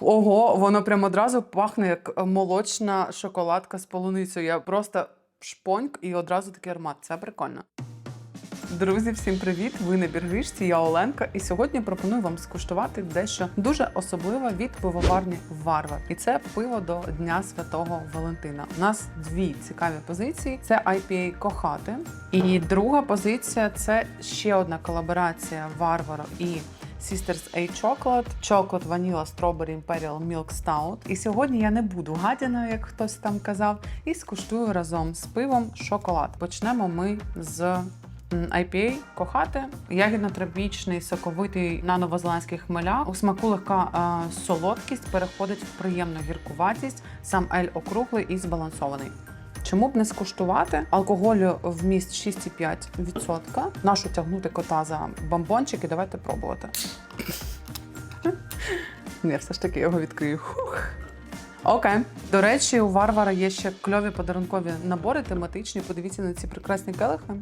Ого, воно прямо одразу пахне як молочна шоколадка з полуницею. Я просто шпоньк і одразу такий аромат. Це прикольно. Друзі, всім привіт! Ви на біргишці, я Оленка, і сьогодні пропоную вам скуштувати дещо дуже особливе від пивоварні Варвар. І це пиво до Дня Святого Валентина. У нас дві цікаві позиції: це IPA Кохати. І друга позиція це ще одна колаборація Варвара і Sisters A Chocolate, Chocolate Vanilla Strawberry Imperial Milk Stout. І сьогодні я не буду гадяною, як хтось там казав, і скуштую разом з пивом шоколад. Почнемо ми з IPA кохати. Ягідно-тропічний, соковитий на новозеландських хмелях. У смаку легка е, солодкість переходить в приємну гіркуватість. Сам ель округлий і збалансований. Чому б не скуштувати? Алкоголю вміст 6,5%. Нашу тягнути кота за бомбончики. Давайте пробувати. Ні, все ж таки його відкрию. Хух. Окей. До речі, у Варвара є ще кльові подарункові набори тематичні. Подивіться на ці прекрасні келихи.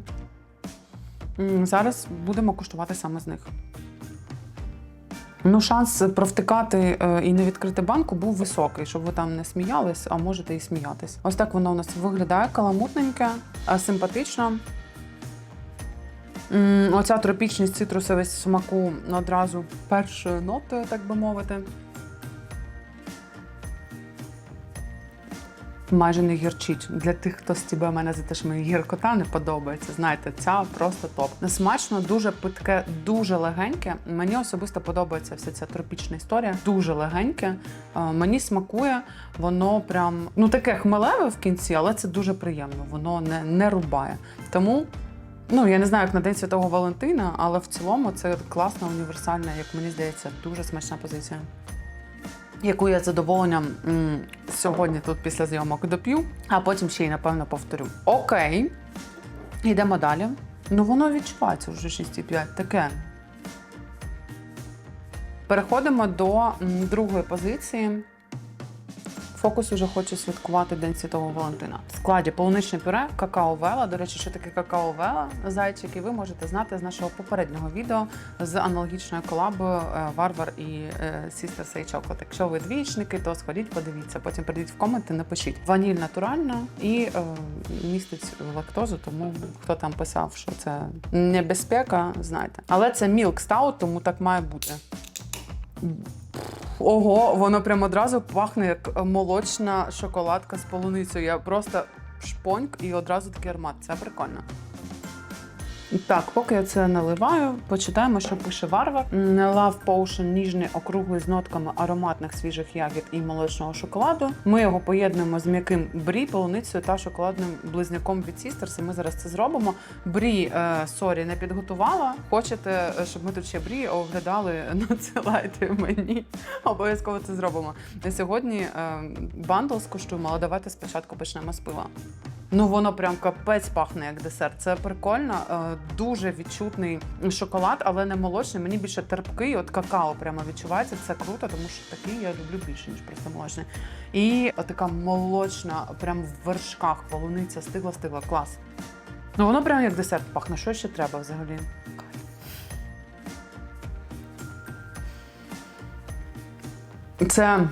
Зараз будемо куштувати саме з них. Ну, шанс провтикати е, і не відкрити банку був високий, щоб ви там не сміялись, а можете і сміятись. Ось так воно у нас виглядає каламутненьке, е, симпатично. Оця тропічність цитрусовість смаку одразу першою нотою, так би мовити. Майже не гірчить. Для тих, хто стібе мене за те, що мені гіркота не подобається. Знаєте, ця просто топ. Смачно, дуже питке, дуже легеньке. Мені особисто подобається вся ця тропічна історія. Дуже легеньке. Е, Мені смакує, воно прям ну таке хмелеве в кінці, але це дуже приємно. Воно не, не рубає. Тому. Ну, я не знаю, як на День Святого Валентина, але в цілому це класна, універсальна, як мені здається, дуже смачна позиція яку я задоволенням сьогодні тут після зйомок доп'ю, а потім ще й напевно повторю. Окей, йдемо далі. Ну воно відчувається вже 6,5. Таке. Переходимо до другої позиції. Фокус уже хоче святкувати День Святого Валентина. В складі полуничне пюре, какао вела. До речі, що таке какао вела, зайчики, ви можете знати з нашого попереднього відео з аналогічною колабою е, Варвар і е, Sister Say Якщо ви двічники, то сходіть, подивіться. Потім прийдіть в коменти, напишіть. Ваніль натуральна і е, містить лактозу, тому хто там писав, що це небезпека, знайте. Але це мілк стаут, тому так має бути. Ого, воно прям одразу пахне як молочна шоколадка з полуницею. Я просто шпоньк і одразу такий аромат. Це прикольно. Так, поки я це наливаю, почитаємо, що пише Варвар. Love Potion ніжний округлий з нотками ароматних свіжих ягід і молочного шоколаду. Ми його поєднуємо з м'яким брі, полуницею та шоколадним близняком від Sisters. І ми зараз це зробимо. Брі е, сорі не підготувала. Хочете, е, щоб ми тут ще брі оглядали? Надсилайте мені. Обов'язково це зробимо. На сьогодні е, бандл скуштуємо, але давайте спочатку почнемо з пива. Ну, воно прям капець пахне як десерт. Це прикольно, е, дуже відчутний шоколад, але не молочний. Мені більше терпкий, от какао прямо відчувається. Це круто, тому що такий я люблю більше, ніж просто молочний. І така молочна, прям в вершках, полуниця стигла, стигла. Клас. Ну воно прям як десерт пахне. Що ще треба взагалі? Це.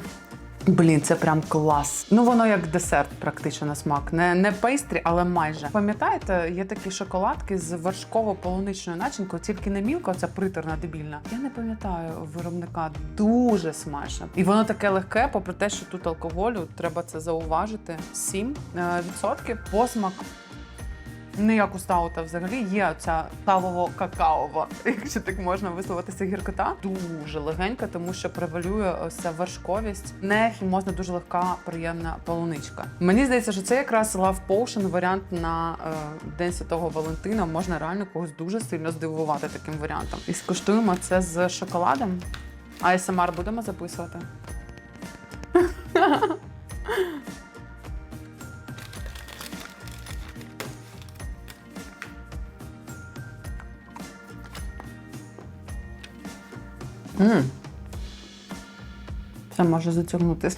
Блін, це прям клас. Ну воно як десерт, практично на смак. Не, не пейстрі, але майже. Пам'ятаєте, є такі шоколадки з вершково-полуничною начинкою, тільки не мілка, це приторна дебільна. Я не пам'ятаю виробника. Дуже смачно. І воно таке легке, попри те, що тут алкоголю, треба це зауважити. 7% відсотків. Посмак не як у стаута взагалі є ця кавово какаова, якщо так можна висловитися гіркота. Дуже легенька, тому що превалює ця вершковість. Не хімозна, дуже легка, приємна полуничка. Мені здається, що це якраз Love Potion варіант на е, День Святого Валентина. Можна реально когось дуже сильно здивувати таким варіантом. І скуштуємо це з шоколадом. ASMR будемо записувати. М. Це може затягнутися.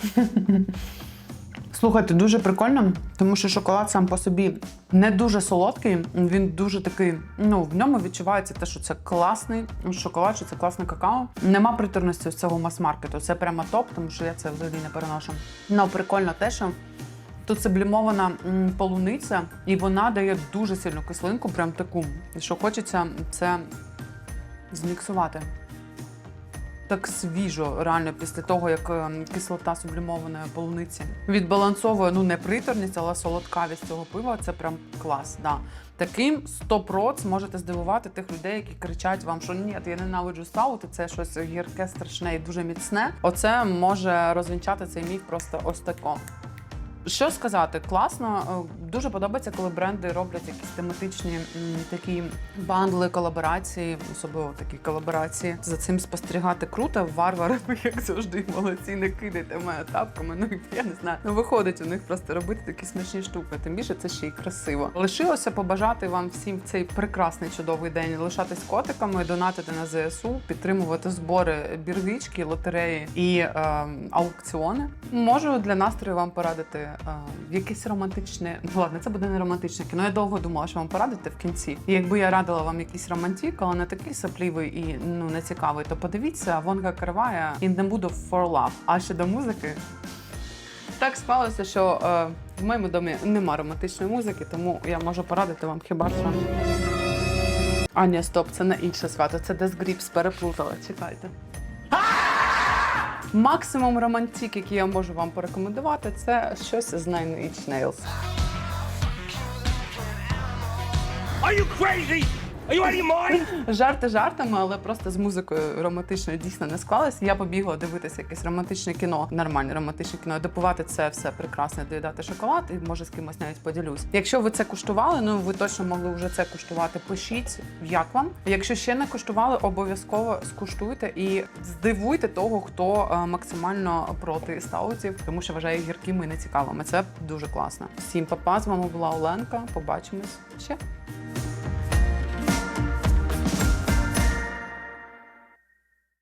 Слухайте, дуже прикольно, тому що шоколад сам по собі не дуже солодкий. Він дуже такий. Ну в ньому відчувається те, що це класний шоколад, що це класне какао. Нема приторності з цього мас-маркету. Це прямо топ, тому що я це взагалі не переношу. Ну прикольно те, що. Тут сублімована полуниця, і вона дає дуже сильну кислинку, прям таку, що хочеться це зміксувати. Так свіжо, реально, після того, як е, кислота сублімованої полуниці відбалансовує ну не приторність, але солодкавість цього пива. Це прям клас. Да. Таким 100% зможете здивувати тих людей, які кричать вам, що ні, я ненавиджу стаути, це щось гірке, страшне і дуже міцне. Оце може розвінчати цей міф просто ось тако. Що сказати, класно. Дуже подобається, коли бренди роблять якісь тематичні такі бандли, колаборації, особливо такі колаборації. За цим спостерігати круто. Варвар, як завжди, молодці, не кидайте мене тапками. Ну я не знаю. Ну виходить у них просто робити такі смачні штуки. Тим більше це ще й красиво. Лишилося побажати вам всім в цей прекрасний чудовий день лишатись котиками, донатити на ЗСУ, підтримувати збори бірвічки, лотереї і е, аукціони. Можу для настрою вам порадити е, якесь романтичне. Ладно, це буде не романтичне кіно. Я довго думала, що вам порадити в кінці. І якби я радила вам якийсь романтик, але не такий саплівий і ну не цікавий, то подивіться Вонга Карвая «In the Mood for Love». А щодо музики. Так склалося, що е, в моєму домі нема романтичної музики, тому я можу порадити вам хіба що. А, ні, стоп, це не інше свято, це Death Grips переплутала. Чекайте. Максимум романтик, який я можу вам порекомендувати, це щось з Nine Inch Nails. Are you crazy? Are you out mind? Жарти жартами, але просто з музикою романтичною дійсно не склалось. Я побігла дивитися якесь романтичне кіно, нормальне романтичне кіно, допивати це все прекрасне, доїдати шоколад і може з кимось навіть поділюсь. Якщо ви це куштували, ну ви точно могли вже це куштувати. Пишіть, як вам. Якщо ще не куштували, обов'язково скуштуйте і здивуйте того, хто е, максимально проти стаутів, тому що вважає гіркими і нецікавими. Це дуже класно. Всім папа, з вами була Оленка. Побачимось ще.